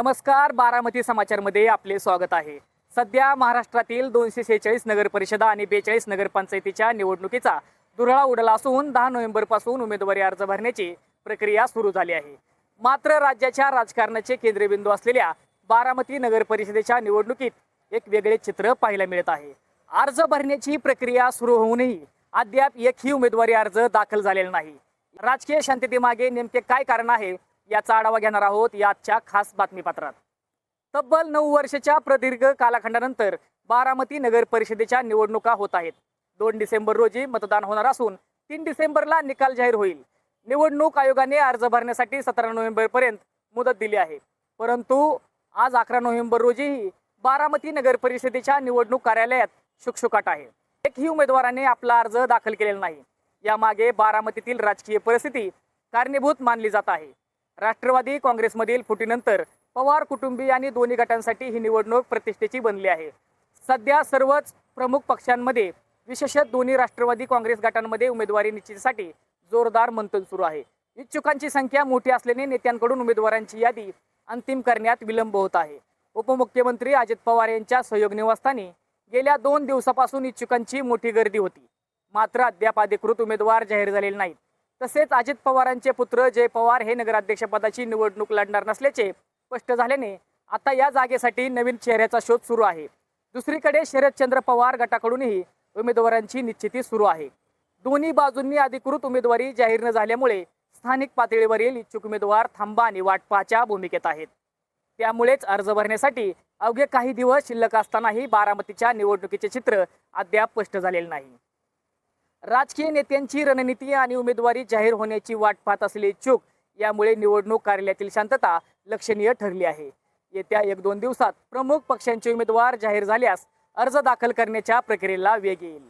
नमस्कार बारामती समाचारमध्ये आपले स्वागत आहे. सध्या महाराष्ट्रातील दोनशे शेहेचाळीस नगरपरिषदा आणि बेचाळीस नगरपंचायतीच्या निवडणुकीचा दुरळा उडला असून दहा नोव्हेंबरपासून उमेदवारी अर्ज भरण्याची प्रक्रिया सुरू झाली आहे. मात्र राज्याच्या राजकारणाचे केंद्रबिंदू असलेल्या बारामती नगरपरिषदेच्या निवडणुकीत एक वेगळे चित्र पाहायला मिळत आहे. अर्ज भरण्याची प्रक्रिया सुरू होऊनही अद्याप एकही उमेदवारी अर्ज दाखल झालेला नाही. राजकीय शांततेमागे नेमके काय कारण आहे याचा आढावा घेणार आहोत या खास बातमीपत्रात. तब्बल नऊ वर्षाच्या प्रदीर्घ कालखंडानंतर बारामती नगर परिषदेच्या निवडणुका होत आहेत. दोन डिसेंबर रोजी मतदान होणार असून तीन डिसेंबरला निकाल जाहीर होईल. निवडणूक आयोगाने अर्ज भरण्यासाठी सतरा नोव्हेंबरपर्यंत मुदत दिली आहे. परंतु आज अकरा नोव्हेंबर रोजीही बारामती नगर परिषदेच्या निवडणूक कार्यालयात शुकशुकाट आहे. एकही उमेदवाराने आपला अर्ज दाखल केलेला नाही. यामागे बारामतीतील राजकीय परिस्थिती कारणीभूत मानली जात आहे. राष्ट्रवादी काँग्रेसमधील फुटीनंतर पवार कुटुंबीय आणि दोन्ही गटांसाठी ही निवडणूक प्रतिष्ठेची बनली आहे. सध्या सर्वच प्रमुख पक्षांमध्ये विशेषतः दोन्ही राष्ट्रवादी काँग्रेस गटांमध्ये उमेदवारी निश्चितीसाठी जोरदार मंथन सुरू आहे. इच्छुकांची संख्या मोठी असल्याने नेत्यांकडून उमेदवारांची यादी अंतिम करण्यात विलंब होत आहे. उपमुख्यमंत्री अजित पवार यांच्या सहयोग निवासस्थानी गेल्या दोन दिवसापासून इच्छुकांची मोठी गर्दी होती. मात्र अद्याप अधिकृत उमेदवार जाहीर झालेले नाहीत. तसेच अजित पवारांचे पुत्र जय पवार हे नगराध्यक्षपदाची निवडणूक लढणार नसल्याचे स्पष्ट झाल्याने आता या जागेसाठी नवीन चेहऱ्याचा शोध सुरू आहे. दुसरीकडे शरदचंद्र पवार गटाकडूनही उमेदवारांची निश्चिती सुरू आहे. दोन्ही बाजूंनी अधिकृत उमेदवारी जाहीर न झाल्यामुळे स्थानिक पातळीवरील इच्छुक उमेदवार थांबा आणि वाट पाहच्या भूमिकेत आहेत. त्यामुळेच अर्ज भरण्यासाठी अवघे काही दिवस शिल्लक असतानाही बारामतीच्या निवडणुकीचे चित्र अद्याप स्पष्ट झालेले नाही. राजकीय नेत्यांची रणनीती आणि उमेदवारी जाहीर होण्याची वाट पाहत असलेले चूक यामुळे निवडणूक कार्यालयातील शांतता लक्षणीय ठरली आहे. येत्या एक दोन दिवसात प्रमुख पक्षांचे उमेदवार जाहीर झाल्यास अर्ज दाखल करण्याच्या प्रक्रियेला वेग येईल.